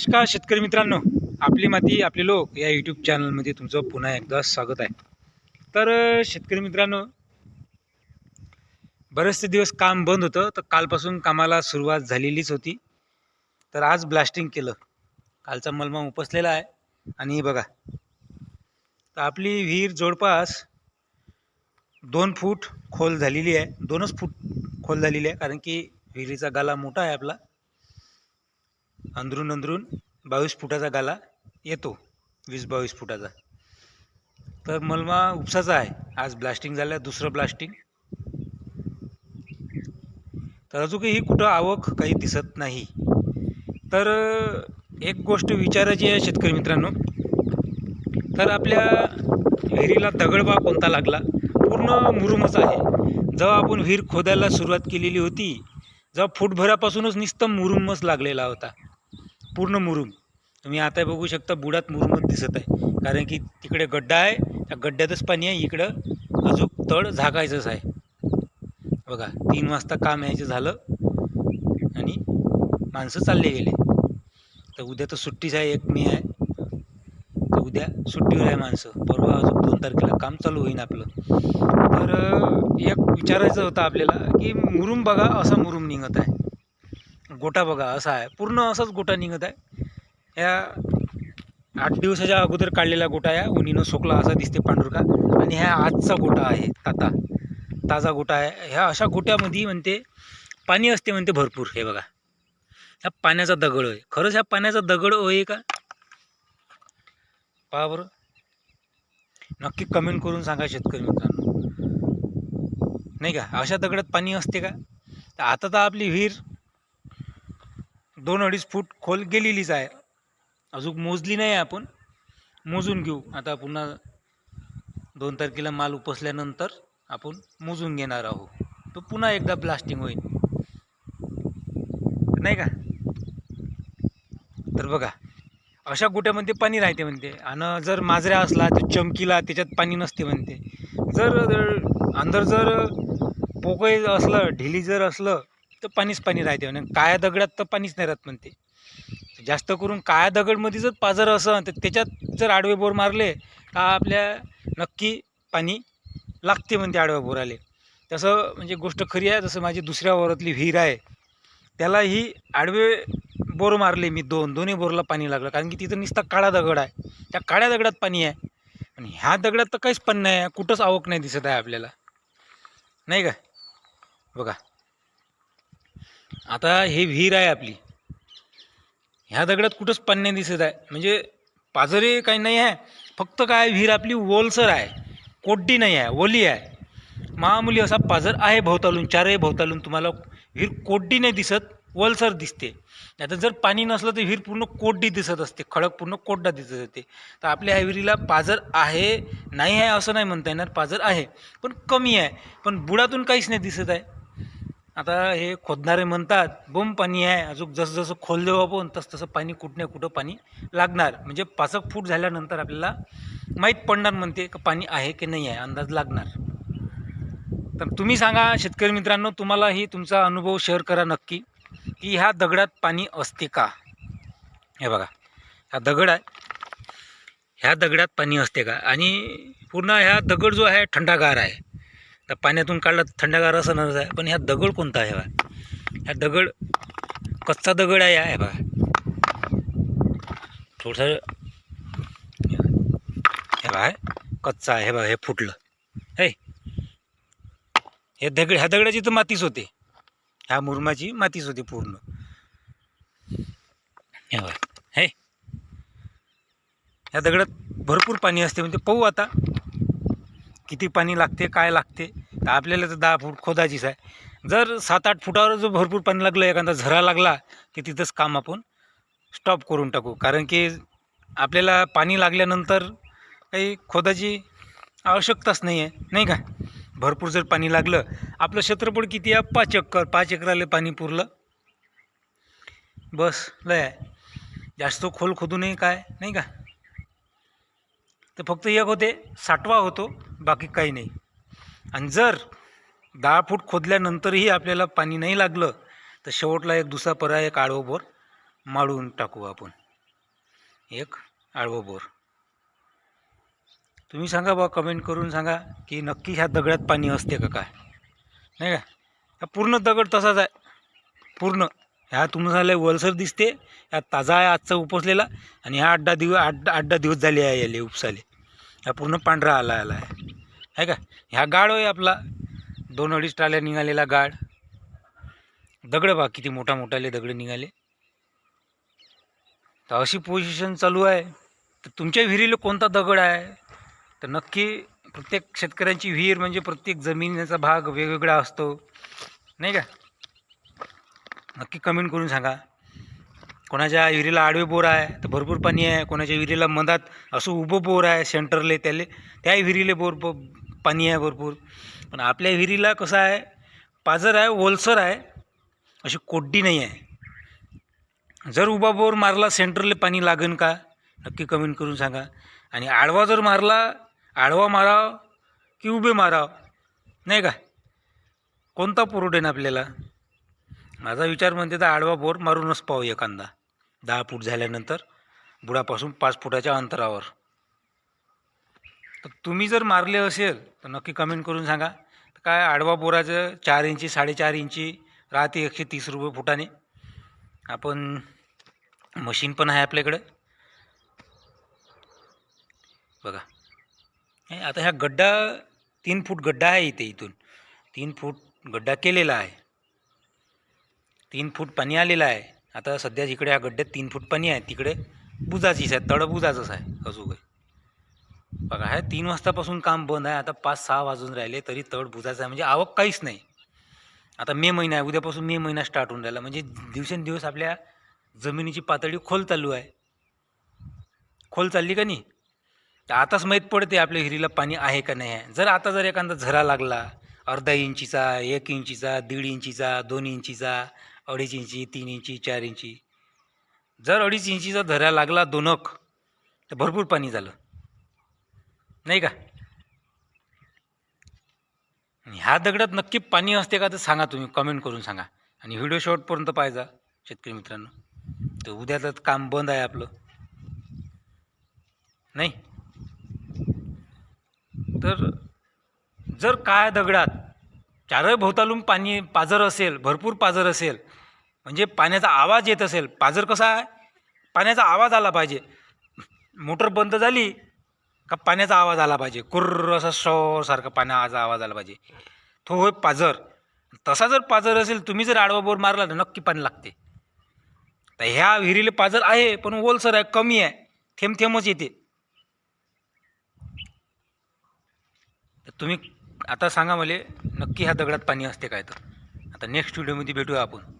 नमस्कार शेतकरी मित्रांनो. आपली माती आपले लोक या यूट्यूब चॅनलमध्ये तुमचं पुन्हा एकदा स्वागत आहे. तर शेतकरी मित्रांनो बरेचसे दिवस काम बंद होतं तर कालपासून कामाला सुरुवात झालेलीच होती. तर आज ब्लास्टिंग केलं. कालचा मलमा उपसलेला आहे. आणि हे बघा. तर आपली विहीर जवळपास दोन फूट खोल झालेली आहे. दोनच फूट खोल झालेली आहे कारण की विहिरीचा गाला मोठा आहे आपला. अंदरून अंदरून बावीस फुटाचा गाला येतो. वीस बावीस फुटाचा. तर मलमा उपसाचा आहे. आज ब्लास्टिंग झालं दुसरं ब्लास्टिंग तर अजूनही कुठं आवक काही दिसत नाही. तर एक गोष्ट विचारायची आहे शेतकरी मित्रांनो. तर आपल्या विहिरीला दगडबा कोणता लागला? पूर्ण मुरुमच आहे. जेव्हा आपण विहीर खोदायला सुरुवात केलेली होती जेव्हा फूटभरापासूनच नुसतं मुरुमच लागलेला होता. पूर्ण मुरुम. तुम्ही आता बघू शकता बुडात मुरुमच दिसत आहे. कारण की तिकडे गड्डा आहे त्या गड्ड्यातच पाणी आहे इकडं अजून तळ झाकायचंच आहे. बघा तीन वाजता काम यायचं झालं आणि माणसं चालले गेले. तर उद्या तर सुट्टीच आहे एक मे आहे. तर उद्या सुट्टीवर आहे माणसं. परवा अजून दोन तारखेला काम चालू होईन आपलं. तर एक विचारायचं होतं आपल्याला की मुरुम बघा असा मुरुम निघत आहे. गोटा बघा असा आहे. पूर्ण असाच गोटा निघत आहे. या आठ दिवसाच्या अगोदर काढलेला गोटा या उन्हीनं सोकला असा दिसते पांढुरका आणि ह्या आजचा गोटा आहे ताता. ताजा गोटा आहे. ह्या अशा गोट्यामध्ये म्हणते पाणी असते म्हणते भरपूर हे बघा. ह्या पाण्याचा दगड होय. खरंच ह्या पाण्याचा दगड होय का? पहा बरं. नक्की कमेंट करून सांगा शेतकरी मित्रांनो. नाही का? अशा दगडात पाणी असते का? तर आता तर आपली विहीर दोन अडीच फूट खोल गेलेलीच आहे. अजून मोजली नाही आपण. मोजून घेऊ. आता पुन्हा दोन तारखेला माल उपसल्यानंतर आपण मोजून घेणार आहोत. तो पुन्हा एकदा ब्लास्टिंग होईल. नाही का? तर बघा अशा गोट्यामध्ये पाणी राहते म्हणते. आणि जर माजऱ्या असला तर चमकीला त्याच्यात पाणी नसते म्हणते. जर अंदर जर पोकळी असलं ढिली जर असलं तर पाणीच पाणी राहते म्हणजे काळ्या दगडात तर पाणीच नाही राहत म्हणते. जास्त करून काळ्या दगडमध्ये जर पाजर असं तर त्याच्यात जर आडवे बोर मारले तर आपल्या नक्की पाणी लागते म्हणते आडव्या बोराले. तसं म्हणजे गोष्ट खरी आहे. जसं माझी दुसऱ्या वरातली विहीर आहे. त्यालाही आडवे बोर मारले मी दोन. दोन्ही बोरला पाणी लागलं. कारण की तिथं नुसता काळा दगड आहे. त्या काळ्या दगडात पाणी आहे. आणि ह्या दगडात तर काहीच पण नाही आहे. कुठंच आवक नाही दिसत आहे आपल्याला. नाही का? बघा. आता हे विहीर आहे आपली. ह्या दगडात कुठंच पाणी नाही दिसत आहे. म्हणजे पाजरे काही नाही आहे. फक्त काय विहीर आपली ओलसर आहे. कोड्डी नाही आहे. ओली आहे. महामुली असा पाझर आहे भोवतालून चारही भोवतालून तुम्हाला विहीर कोड्डी नाही दिसत ओलसर दिसते. आता जर पाणी नसलं तर विहीर पूर्ण कोड्डी दिसत असते. खडक पूर्ण कोड्डा दिसत असते. तर आपल्या ह्या विहिरीला पाझर आहे नाही आहे असं नाही म्हणता येणार. पाझर आहे पण कमी आहे. पण बुडातून काहीच नाही दिसत आहे. आता हे खोदणारे म्हणतात बोंब पाणी आहे. अजून जसं जसं खोल देऊ आपण तसं तसं पाणी कुठं कुठं पाणी लागणार. म्हणजे पाच एक फूट झाल्यानंतर आपल्याला माहीत पडणार म्हणते का पाणी आहे की नाही आहे अंदाज लागणार. तर तुम्ही सांगा शेतकरी मित्रांनो तुम्हालाही तुमचा अनुभव शेअर करा नक्की की ह्या दगडात पाणी असते का? हे बघा हा दगड आहे. ह्या दगडात पाणी असते का? आणि पूर्ण ह्या दगड जो आहे थंडागार आहे. तर पाण्यातून काढला थंडगार थंडगार असणारच आहे. पण ह्या दगड कोणता आहे बा ह्या दगड कच्चा दगड आहे आहे बा थोडंसं हे बा कच्चा आहे हे हे फुटलं. हे. हे दगड ह्या दगडाची तर मातीच होते. ह्या मुरमाची मातीच होती पूर्ण. हे बा हे. ह्या दगडात भरपूर पाणी असते म्हणजे पाहू आता. किती पाणी लागते काय लागते तर आपल्याला तर दहा फूट खोदायचीच आहे. जर सात आठ फुटावर जो भरपूर पाणी लागलं एखादा झरा लागला की तिथंच काम आपण स्टॉप करून टाकू. कारण की आपल्याला पाणी लागल्यानंतर काही खोदाची आवश्यकताच नाही आहे नाही का? भरपूर जर पाणी लागलं आपलं क्षेत्रफळ किती आहे? पाच एकर. पाच एकराला पाणी पुरलं. बस लय आहे. जास्त खोल खोदू नये काय? नाही का? तर फक्त एक होते साठवा होतो बाकी काही नाही. आणि जर दहा फूट खोदल्यानंतरही आपल्याला पाणी नाही लागलं तर शेवटला एक दुसरा पर्याय एक आळवोबोर बोर माळून टाकू आपण. एक आळवोबोर. बोर तुम्ही सांगा बा कमेंट करून सांगा की नक्की ह्या दगडात पाणी असते का काय? नाही का? पूर्ण दगड तसाच आहे. पूर्ण. ह्या तुम्हाला वलसर दिसते. ह्या ताजा आहे आजचा उपसलेला. आणि ह्या अड्डा दिवस आठ आठ दहा दिवस झाले आहे याले उपसाले. ह्या पूर्ण पांढरा आला आला आहे. आहे का? ह्या गाळ आहे आपला. दोन अडीच टाल्या निघालेला गाळ दगडं बा किती मोठा मोठाले दगड निघाले. तर अशी पोझिशन चालू आहे. तर तुमच्या विहिरीला कोणता दगड आहे? तर नक्की प्रत्येक शेतकऱ्यांची विहीर म्हणजे प्रत्येक जमिनीचा भाग वेगवेगळा असतो. नाही का? नक्की कमेंट करून सांगा. कोणाच्या विहिरीला आडवे बोर आहे तर भरपूर पाणी आहे. कोणाच्या विहिरीला मधात असं उभं बोर आहे सेंटरले त्याले त्या विहिरीला बोर ब पाणी आहे भरपूर. पण आपल्या विहिरीला कसं आहे पाजर आहे ओलसर आहे अशी कोड्डी नाही आहे. जर उभा बोर मारला सेंटरले पाणी लागेल का? नक्की कमेंट करून सांगा. आणि आडवा जर मारला आडवा माराव की उभे माराव? नाही का? कोणता पुरवठेन आपल्याला? माझा विचार म्हणते तर आडवा बोर मारूनच पाहू एखादा. दहा फूट झाल्यानंतर बुडापासून पाच फुटाच्या अंतरावर. तर तुम्ही जर मारले असेल तर नक्की कमेंट करून सांगा. तर काय आडवा बोराचं चार इंची साडेचार इंची राहते एकशे तीस रुपये फुटाने. आपण मशीन पण आहे आपल्याकडं. बघा. आता ह्या गड्डा तीन फूट गड्डा आहे इथे इथून. तीन फूट गड्डा केलेला आहे. तीन फूट पाणी आलेलं आहे. आता सध्या जिकडे ह्या गड्ड्यात तीन फूट पाणी आहे तिकडे बुजाचीच आहे तळ बुजाचंच आहे अजून काही बघा हे तीन वाजतापासून काम बंद आहे आता पाच सहा वाजून राहिले तरी तळ बुजाचं आहे म्हणजे आवक काहीच नाही. आता मे महिना आहे उद्यापासून मे महिना स्टार्ट होऊन राहिला म्हणजे दिवसेंदिवस आपल्या जमिनीची पातळी खोल चालू आहे. खोल चालली का नाही? तर आताच माहीत पडते आपल्या हिरीला पाणी आहे का नाही आहे. जर आता जर एखादा झरा लागला अर्धा इंचीचा एक इंचीचा दीड इंचीचा दोन इंचीचा अडीच इंची तीन इंची चार इंची. जर अडीच इंचीचा झरा लागला दोनक तर भरपूर पाणी झालं. नाही का? ह्या दगडात नक्की पाणी असते का तर सांगा तुम्ही कमेंट करून सांगा. आणि व्हिडिओ शॉर्टपर्यंत पाहिजा शेतकरी मित्रांनो. तर उद्याचं काम बंद आहे आपलं. नाही? तर जर काय दगडात चारही भोवतालून पाणी पाजर असेल भरपूर पाजर असेल म्हणजे पाण्याचा आवाज येत असेल. पाझर कसा आहे? पाण्याचा आवाज आला पाहिजे. मोटर बंद झाली का पाण्याचा आवाज आला पाहिजे? कुर्र असा शो सारखा पाण्याचा आवाज आला पाहिजे. तो होय पाझर. तसा जर पाझर असेल तुम्ही जर आडवा बोर मारला तर नक्की पाणी लागते. तर ह्या विहिरीला पाझर आहे पण ओलसर आहे कमी आहे. थेंब थेंबच येते. तर तुम्ही आता सांगा मला नक्की ह्या दगडात पाणी असते काय तर? आता नेक्स्ट व्हिडिओमध्ये भेटूया आपण.